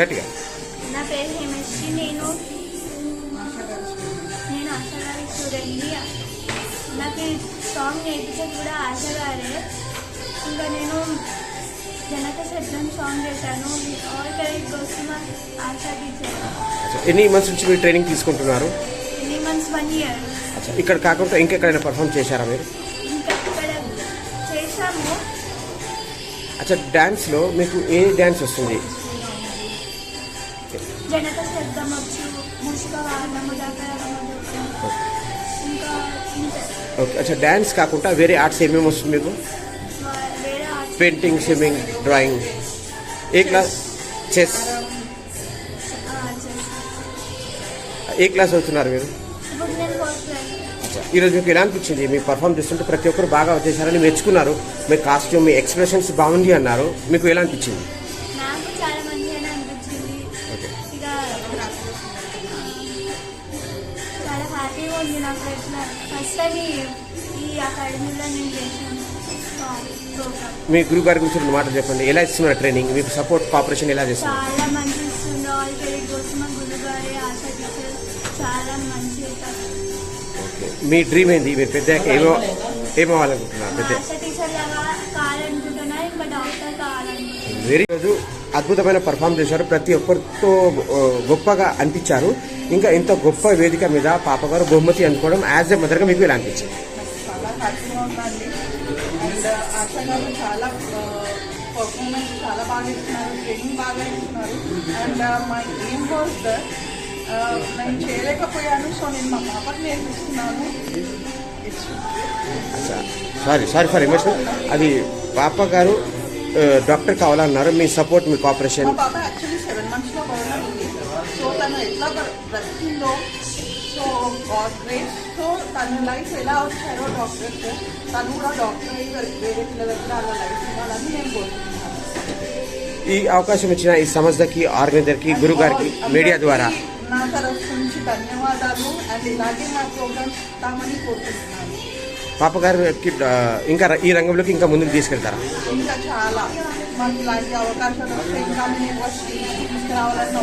గట్టిగా. నా పేరు హేమశ్రీ. నేను నేను ఆశ గారి స్టూడెంట్ని నాకు సాంగ్ నేర్పించేది కూడా ఆశ గారే ఇంకా నేను జనక శబ్దం సాంగ్ చేశాను ఆల్ క్రెడిట్ కోసం ఆశ టీచర్. ఎన్ని మంత్స్ నుంచి మీరు ట్రైనింగ్ తీసుకుంటున్నారు? ఎన్ని మంత్స్? One year. ఇక్కడ కాకుండా ఇంకెక్కడైనా పర్ఫామ్ చేశారా మీరు? ఇంకా ఇక్కడ చేశాము. అచ్చా డ్యాన్స్లో మీకు ఏ డ్యాన్స్ వస్తుంది. ఓకే అచ్చా డ్యాన్స్ కాకుండా వేరే ఆర్ట్స్ ఏమేమి వస్తుంది మీకు? పెయింటింగ్ స్విమ్మింగ్ డ్రాయింగ్ ఏ క్లాస్ చెస్ ఏ క్లాస్ అవుతున్నారు మీరు? ఈరోజు మీకు ఎలా అనిపించింది మీ పర్ఫామ్ చేస్తుంటే ప్రతి ఒక్కరు బాగా వచ్చేసారని మెచ్చుకున్నారు. మీ కాస్ట్యూమ్ మీ ఎక్స్ప్రెషన్స్ బాగుంది అన్నారు. మీకు ఎలా అనిపించింది? మీ గురువు గారి గురించి రెండు మాటలు చెప్పండి. ఎలా ఇస్తున్నారు ట్రైనింగ్ మీకు సపోర్ట్ కోఆపరేషన్ ఎలా చేస్తున్నారు చాలా మంచి ఇస్తుండే ఆల్ క్రెడిట్ కోసం మా గురుగారి ఆశ టీచర్ చాలా మంచి మీ డ్రీమ్ ఏంది? మీరు పెద్ద ఏమో పెద్ద ఇంకా డాక్టర్ కావాలనుకుంటున్నాను వెరీ రోజు అద్భుతమైన పర్ఫామ్ చేశారు. ప్రతి ఒక్కరితో గొప్పగా అనిపించారు. ఇంకా ఇంత గొప్ప వేదిక మీద పాపగారు బహుమతి అందుకోవడం యాజ్ ఎ మదర్గా మీకు ఎలా అనిపించింది? చాలా గారు పర్ఫార్మెన్స్ బాగా ఇస్తున్నారు ట్రైనింగ్ బాగా ఇస్తున్నారు. అండ్ మై వాజ్ దట్ నేను చేయలేకపోయాను సో నేను మా పాపకి నేర్పిస్తున్నాను. సారీ సారీ ఫర్ ఎమోషన్ అది పాప గారు డాక్టర్ కావాలన్నారు. మీ సపోర్ట్ మీ కోఆపరేషన్ మా పాప యాక్చువల్లీ సెవెన్ మంత్స్లో కరోనా ఉంది. సో తను ఎట్లా బ్ర- బ్రతికిందో సో గాడ్ గ్రేస్ సో తన లైఫ్ ఎలా వచ్చారో డాక్టర్స్ తను కూడా డాక్టర్ అయ్యి వేరే వేరే పిల్లలకి కూడా అలా లైఫ్ ఇవ్వాలని నేను కోరుకుంటున్నాను. ఈ అవకాశం ఇచ్చిన ఈ సంస్థకి ఆర్గనైజర్కి గురువు గారికి మీడియా ద్వారా నా తరఫు నుంచి ధన్యవాదాలు. అండ్ ఇలాగే మా ప్రోగ్రామ్స్ ఇస్తామని కోరుకుంటున్నాను. పాప గారికి ఇంకా ఈ రంగంలోకి ఇంకా ముందుకు తీసుకెళ్తారా? ఇంకా చాలా. మాకు ఇలాంటి అవకాశాలు వస్తే ఇంకా మేము యూనివర్సిటీ తీసుకురావాలని